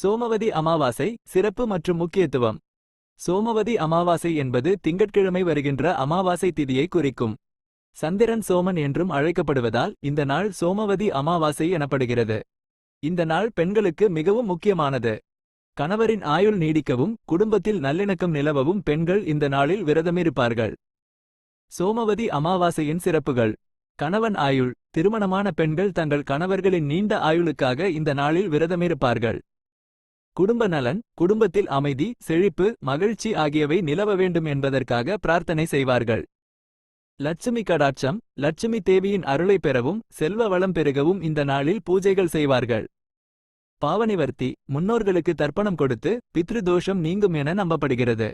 சோமவதி அமாவாசை சிறப்பு மற்றும் முக்கியத்துவம். சோமவதி அமாவாசை என்பது திங்கட்கிழமை வருகின்ற அமாவாசை திதியை குறிக்கும். சந்திரன் சோமன் என்றும் அழைக்கப்படுவதால் இந்த நாள் சோமவதி அமாவாசை எனப்படுகிறது. இந்த நாள் பெண்களுக்கு மிகவும் முக்கியமானது. கணவரின் ஆயுள் நீடிக்கவும் குடும்பத்தில் நல்லிணக்கம் நிலவவும் பெண்கள் இந்த நாளில் விரதமிருப்பார்கள். சோமவதி அமாவாசையின் சிறப்புகள். கணவன் ஆயுள் திருமணமான பெண்கள் தங்கள் கணவர்களின் நீண்ட ஆயுளுக்காக இந்த நாளில் விரதமிருப்பார்கள். குடும்ப நலன் குடும்பத்தில் அமைதி செழிப்பு மகிழ்ச்சி ஆகியவை நிலவ வேண்டும் என்பதற்காக பிரார்த்தனை செய்வார்கள். லட்சுமி கடாட்சம் லட்சுமி தேவியின் அருளை பெறவும் செல்வ வளம் பெருகவும் இந்த நாளில் பூஜைகள் செய்வார்கள். பாவனிவர்த்தி முன்னோர்களுக்கு தர்ப்பணம் கொடுத்து பித்ரு தோஷம் நீங்கும் என நம்பப்படுகிறது.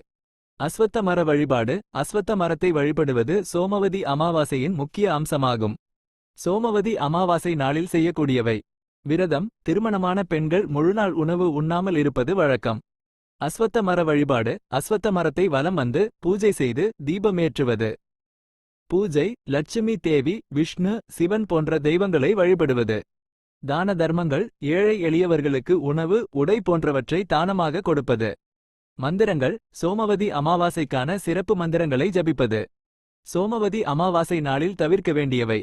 அஸ்வத்த மர வழிபாடு அஸ்வத்த மரத்தை வழிபடுவது சோமவதி அமாவாசையின் முக்கிய அம்சமாகும். சோமவதி அமாவாசை நாளில் செய்யக்கூடியவை. விரதம் திருமணமான பெண்கள் முழுநாள் உணவு உண்ணாமல் இருப்பது வழக்கம். அஸ்வத்த மர வழிபாடு அஸ்வத்த மரத்தை வலம் வந்து பூஜை செய்து தீபமேற்றுவது. பூஜை லட்சுமி தேவி விஷ்ணு சிவன் போன்ற தெய்வங்களை வழிபடுவது. தான தர்மங்கள் ஏழை எளியவர்களுக்கு உணவு உடை போன்றவற்றை தானமாக கொடுப்பது. மந்திரங்கள் சோமவதி அமாவாசைக்கான சிறப்பு மந்திரங்களை ஜபிப்பது. சோமவதி அமாவாசை நாளில் தவிர்க்க வேண்டியவை.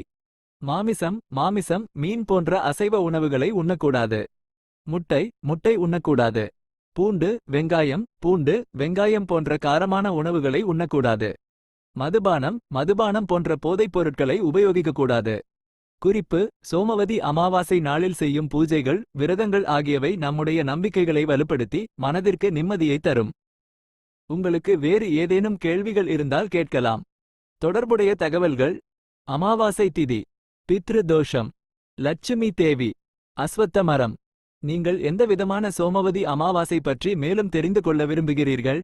மாமிசம் மாமிசம் மீன் போன்ற அசைவ உணவுகளை உண்ணக்கூடாது. முட்டை முட்டை உண்ணக்கூடாது. பூண்டு வெங்காயம் பூண்டு வெங்காயம் போன்ற காரமான உணவுகளை உண்ணக்கூடாது. மதுபானம் மதுபானம் போன்ற போதைப் பொருட்களை உபயோகிக்கக்கூடாது. குறிப்பு சோமவதி அமாவாசை நாளில் செய்யும் பூஜைகள் விரதங்கள் ஆகியவை நம்முடைய நம்பிக்கைகளை வலுப்படுத்தி மனதிற்கு நிம்மதியை தரும். உங்களுக்கு வேறு ஏதேனும் கேள்விகள் இருந்தால் கேட்கலாம். தொடர்புடைய தகவல்கள் அமாவாசை திதி. பித்ரு தோஷம் லட்சுமி தேவி அஸ்வத்த மரம் நீங்கள் எந்த விதமான சோமவதி அமாவாசை பற்றி மேலும் தெரிந்து கொள்ள விரும்புகிறீர்கள்?